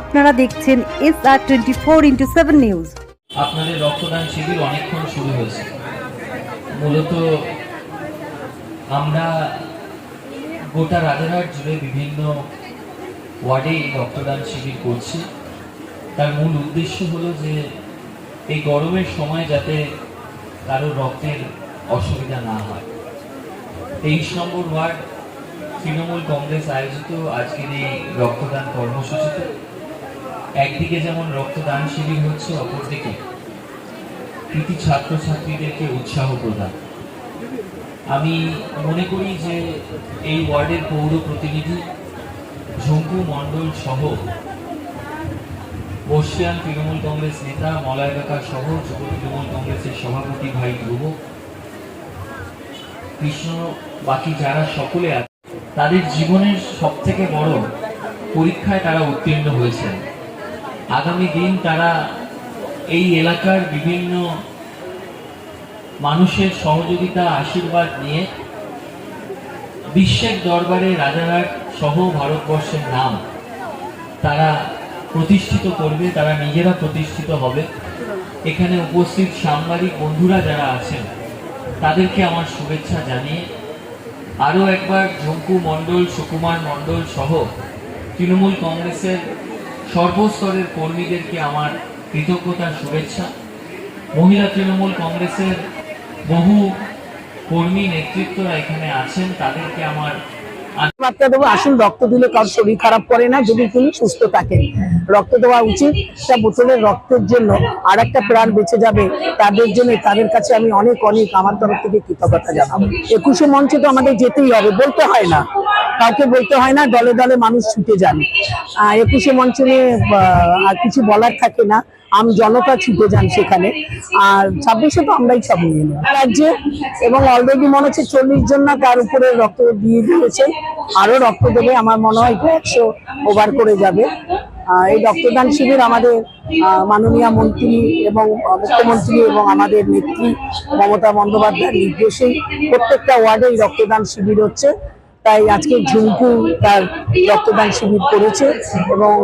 আপনারা দেখছেন S R twenty four into seven news আপনাদের রক্তদান শিবির অনেকক্ষণ শুরু হয়েছে। মূলত আমরা গোটা রাজারহাট জুড়ে বিভিন্ন ওয়ার্ডে এই রক্তদান শিবির করছি। তার মূল উদ্দেশ্য হলো যে এই গরমের সময় যাতে কারও রক্তের অসুবিধা না হয়। তেইশ নম্বর ওয়ার্ড তৃণমূল কংগ্রেস আয়োজিত আজকের এই রক্তদান কর্মসূচিতে একদিকে যেমন রক্তদান শিবির হচ্ছে, অপরদিকে কৃতি ছাত্রছাত্রীদেরকে উৎসাহ প্রদান। আমি মনে করি যে এই ওয়ার্ডের পৌর প্রতিনিধি ঝঙ্কু মণ্ডল সহ বর্ষিয়ান তৃণমূল কংগ্রেস নেতা মলয় কাকা সহ যুব তৃণমূল কংগ্রেসের সভাপতি ভাই ধ্রুব, কৃষ্ণ, বাকি যারা সকলে আছে তাদের জীবনের সব থেকে বড় পরীক্ষায় তারা উত্তীর্ণ হয়েছেন। আগামী দিন তারা এই এলাকার বিভিন্ন মানুষের সহযোগিতা, আশীর্বাদ নিয়ে বিশ্বের দরবারে রাজারহাট সহ ভারতবর্ষের নাম তারা প্রতিষ্ঠিত করবে, তারা নিজেরা প্রতিষ্ঠিত হবে। এখানে উপস্থিত সাংবাদিক বন্ধুরা যারা আছেন, তাদেরকে আমার শুভেচ্ছা জানিয়ে আরও একবার ঝঙ্কু মণ্ডল, সুকুমার মণ্ডল সহ তৃণমূল কংগ্রেসের সর্বস্তরের কর্মীদেরকে আমার কৃতজ্ঞতা, শুভেচ্ছা। মহিলা তৃণমূল কংগ্রেসের বহু কর্মী, নেতৃত্বরা এখানে আছেন, তাদেরকে আমার বার্তা দেবো, আসুন, রক্ত দিলে কারোর শরীর খারাপ করে না, যদি তিনি সুস্থ থাকেন। রক্ত দেওয়া উচিত। একটা বোতলের রক্তের জন্য আর একটা প্রাণ বেঁচে যাবে, তাদের জন্য তাদের কাছে আমি অনেক অনেক আমার তরফ থেকে কৃতজ্ঞতা জানাব। একুশে মঞ্চে তো আমাদের যেতেই হবে, বলতে হয় না। কাউকে বলতে হয় না, দলে দলে মানুষ ছুটে যান। একুশে মঞ্চে আর কিছু বলার থাকে না, আম জনতা ছুটে যান সেখানে। আর ছাব্বিশে তো আমরাই সব নিয়ে নেব। রাজ্যে এবং অলরেডি মনে হচ্ছে চল্লিশ জন না তার উপরে রক্ত দিয়ে দিয়েছে। আরও রক্ত দেবে, আমার মনে হয় একশো ওভার করে যাবে। এই রক্তদান শিবির আমাদের মাননীয় মন্ত্রী এবং মুখ্যমন্ত্রী এবং আমাদের নেত্রী মমতা বন্দ্যোপাধ্যায়ের নির্দেশেই প্রত্যেকটা ওয়ার্ডে এই রক্তদান শিবির হচ্ছে। তাই আজকে ঝুমকু তার রক্তদান শিবির করেছে এবং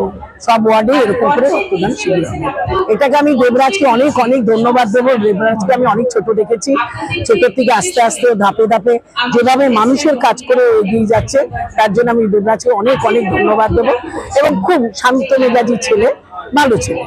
সব ওয়ার্ডে এরকম করে রক্তদান শিবির এটাকে আমি দেবরাজকে অনেক অনেক ধন্যবাদ দেবো। দেবরাজকে আমি অনেক ছোট দেখেছি। ছোট থেকে আস্তে আস্তে, ধাপে ধাপে যেভাবে মানুষের কাজ করে এগিয়ে যাচ্ছে, তার জন্য আমি দেবরাজকে অনেক অনেক ধন্যবাদ দেবো। এবং খুব শান্ত মেজাজি ছেলে, ভালো ছেলে।